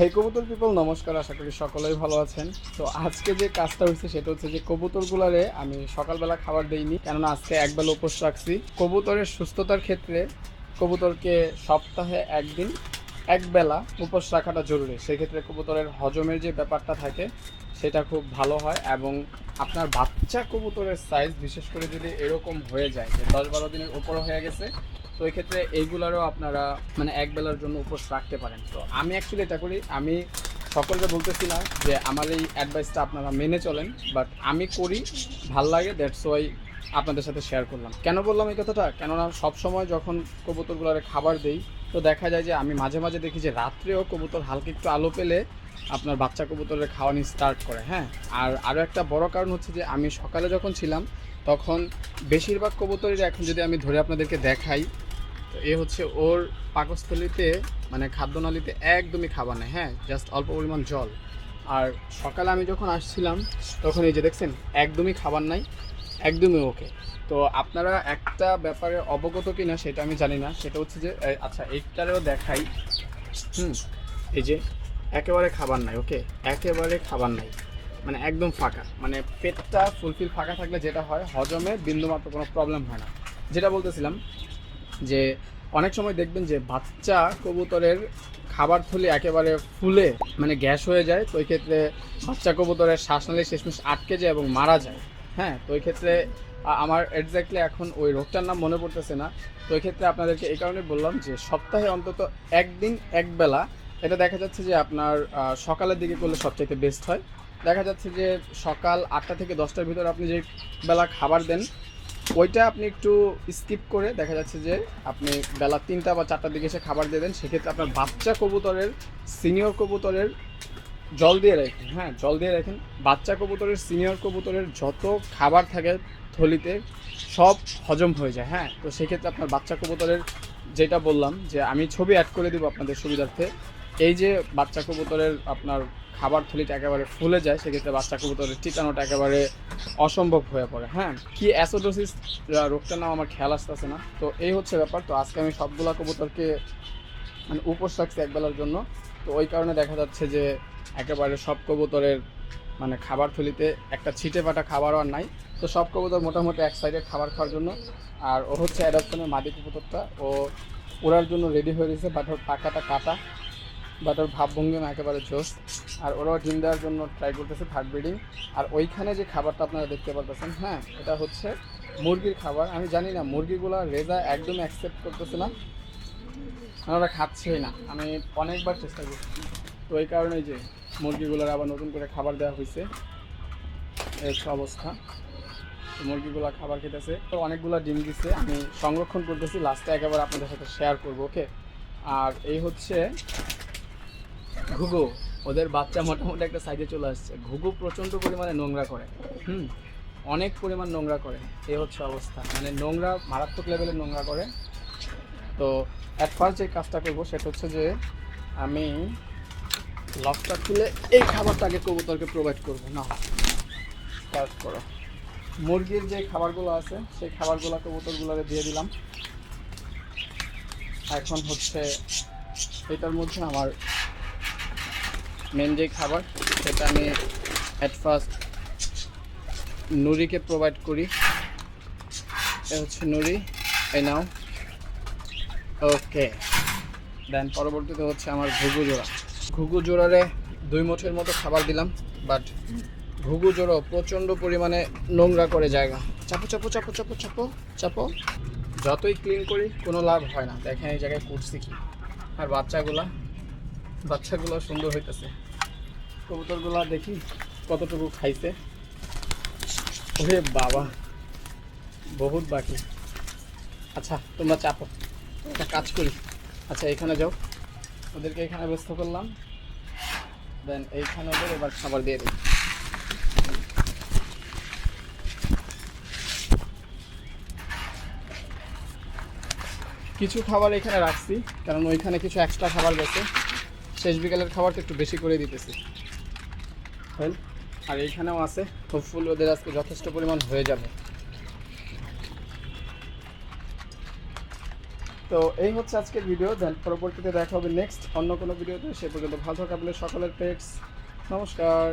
হে কবুতর পিপল নমস্কার, আশা করি সকলেই ভালো আছেন। তো আজকে যে কাজটা হয়েছে, সেটা হচ্ছে যে কবুতরগুলারে আমি সকালবেলা খাবার দেইনি, কেননা আজকে একবেলা উপোস রাখছি। কবুতরের সুস্থতার ক্ষেত্রে কবুতরকে সপ্তাহে একদিন, একবেলা উপোস রাখাটা জরুরি। সেক্ষেত্রে কবুতরের হজমের যে ব্যাপারটা থাকে, সেটা খুব ভালো হয় এবং আপনার বাচ্চা কবুতরের সাইজ বিশেষ করে যদি এরকম হয়ে যায়, যে দশ বারো দিনের উপর হয়ে গেছে তো এই ক্ষেত্রে এইগুলারও আপনারা মানে এক বেলার জন্য উপোস রাখতে পারেন। তো আমি অ্যাকচুয়ালি এটা করি, আমি সকলকে বলতেছি না যে আমার এই অ্যাডভাইসটা আপনারা মেনে চলেন বাট আমি করি, ভালো লাগে দ্যাটস ওয়াই আপনাদের সাথে শেয়ার করলাম। কেন বললাম এই কথাটা? কেননা সবসময় যখন কবুতরগুলোরে খাবার দেই, তো দেখা যায় যে আমি মাঝে মাঝে দেখি যে রাত্রেও কবুতর হালকা একটু আলো পেলে আপনার বাচ্চা কবুতরের খাওয়ানি স্টার্ট করে হ্যাঁ? আর আরও একটা বড় কারণ হচ্ছে যে আমি সকালে যখন ছিলাম, তখন বেশিরভাগ কবুতরের এখন যদি আমি ধরে আপনাদেরকে দেখাই তো এ হচ্ছে ওর পাকস্থলিতে মানে খাদ্যনালীতে একদমই খাবার নেই হ্যাঁ জাস্ট অল্প পরিমাণ জল। আর সকালে আমি যখন আসছিলাম, তখন এই যে দেখছেন, একদমই খাবার নাই, একদমই ওকে তো আপনারা একটা ব্যাপারে অবগত কিনা সেটা আমি জানি না, সেটা হচ্ছে যে আচ্ছা এইটারেও দেখাই। হুম, এই যে একেবারে খাবার নাই ওকে একেবারে খাবার নাই মানে একদম ফাঁকা। মানে পেটটা ফুলফিল ফাঁকা থাকলে যেটা হয়, হজমে বিন্দুমাত্র কোনো প্রবলেম হয় না। যেটা বলতেছিলাম যে অনেক সময় দেখবেন যে বাচ্চা কবুতরের খাবার থলি একেবারে ফুলে মানে গ্যাস হয়ে যায়, তো ক্ষেত্রে বাচ্চা কবুতরের শ্বাসনালী শেষমেশ আটকে যায় এবং মারা যায়। হ্যাঁ তো ওই ক্ষেত্রে আমার এক্স্যাক্টলি এখন ওই রোগটার নাম মনে পড়তেছে না। তো ওই ক্ষেত্রে আপনাদেরকে এই কারণে বললাম যে সপ্তাহে অন্তত একদিন, একবেলা এটা দেখা যাচ্ছে যে আপনার সকালের দিকে করলে সবচাইতে বেস্ট হয়। দেখা যাচ্ছে যে সকাল আটটা থেকে দশটার ভিতরে আপনি যে বেলা খাবার দেন ওইটা আপনি একটু স্কিপ করে দেখা যাচ্ছে যে আপনি বেলা তিনটা বা চারটার দিকে এসে খাবার দিয়ে দেন, সেক্ষেত্রে আপনার বাচ্চা কবুতরের সিনিয়র কবুতরের জল দিয়ে রাখেন হ্যাঁ জল দিয়ে রাখেন। বাচ্চা কবুতরের সিনিয়র কবুতরের যত খাবার থাকে থলিতে, সব হজম হয়ে যায় হ্যাঁ। তো সেক্ষেত্রে আপনার বাচ্চা কবুতরের যেটা বললাম যে আমি ছবি অ্যাড করে দেবো আপনাদের সুবিধার্থে। এই যে বাচ্চা কবুতরের আপনার খাবার থলিটা একেবারে ফুলে যায়, সেক্ষেত্রে বাচ্চা কবুতরের টিকানোটা একেবারে অসম্ভব হয়ে পড়ে হ্যাঁ? কি অ্যাসোডোসিস রোগটার নাম আমার খেয়াল আসতেছে না। তো এই হচ্ছে ব্যাপার, তো আজকে আমি সবগুলা কবুতরকে মানে উপোস রাখছি একবেলার জন্য। তো ওই কারণে দেখা যাচ্ছে যে একেবারে সব কবুতরের মানে খাবার থলিতে একটা ছিটে ফাটা খাবারও আর নাই। তো সব কবুতর মোটামুটি এক সাইডে খাবার খাওয়ার জন্য। আর ও হচ্ছে অ্যাডাপশনের মাদি কবুতরটা। ও ওড়ার জন্য রেডি হয়ে গেছে বাট ওর পাকাটা কাটা। বাট ওর ভাবভঙ্গিমা একেবারে জোশ। আর ওরাও ডিম দেওয়ার জন্য ট্রাই করতেছে থার্ড ব্রিডিং আর ওইখানে যে খাবারটা আপনারা দেখতে পারতেছেন হ্যাঁ এটা হচ্ছে মুরগির খাবার। আমি জানি না, মুরগিগুলো রেজা একদম অ্যাকসেপ্ট করতেছে না। ওরা খাচ্ছেই না। আমি অনেকবার চেষ্টা করছি। তো এই কারণে যে মুরগিগুলোর আবার নতুন করে খাবার দেওয়া হয়েছে এই অবস্থা। মুরগিগুলো খাবার খেতেছে। তো অনেকগুলো ডিম দিচ্ছে আমি সংরক্ষণ করতেছি। লাস্টে একেবারে আপনাদের সাথে শেয়ার করব ওকে আর এই হচ্ছে ঘুঘু, ওদের বাচ্চা মোটামুটি একটা সাইজে চলে আসছে। ঘুঘু প্রচণ্ড পরিমাণে নোংরা করে, হুম? অনেক পরিমাণ নোংরা করে, এই হচ্ছে অবস্থা। মানে নোংরা, মারাত্মক লেভেলে নোংরা করে। তো অ্যাট ফার্স্ট যে কাজটা করব সেটা হচ্ছে যে, আমি লকটা খুলে এই খাবারটা আগে কবুতরকে প্রোভাইড করব না স্টার্ট করো। মুরগির যে খাবারগুলো আছে, সেই খাবারগুলো কবুতরগুলোকে দিয়ে দিলাম। এখন হচ্ছে এটার মধ্যে আমার মেন যে খাবার, সেটা আমি অ্যাট ফার্স্ট নুরিকে প্রোভাইড করি। এ হচ্ছে নুরি, এই নাও। ওকে দেন পরবর্তীতে হচ্ছে আমার ঘুঘু জোড়া। ঘুঘু জোড়ারে দুই মুঠের মতো খাবার দিলাম বাট ঘুঘু জোড়ো প্রচণ্ড পরিমাণে নোংরা করে জায়গা। চাপো চাপো চাপো চাপো চাপো চাপো। যতই ক্লিন করি, কোনো লাভ হয় না। দেখেন এই জায়গায় করছি কি। আর বাচ্চাগুলা বাচ্চাগুলো সুন্দর হইতেছে। কবুতরগুলা দেখি কতটুকু খাইছে। ওরে বাবা, বহুত বাকি। আচ্ছা তোমরা চাপো, একটা কাজ করি। আচ্ছা এখানে যাও। ওদেরকে এখানে ব্যস্ত করলাম। দেন এইখানে ওদের এবার খাবার দিয়ে দিই। কিছু খাবার এখানে রাখছি, কারণ ওইখানে কিছু এক্সট্রা খাবার গেছে। শেষ বিকালের খাবারটা একটু বেশি করে দিতেছি। Well, আর এইখানেও আছে ফুল ওদের আজকে যথেষ্ট পরিমাণ হয়ে যাবে। তো এই হচ্ছে আজকের ভিডিও দেন পরবর্তীতে দেখা হবে নেক্সট অন্য কোনো ভিডিওতে সে পর্যন্ত ভালো থাকা সকলের পেটস নমস্কার।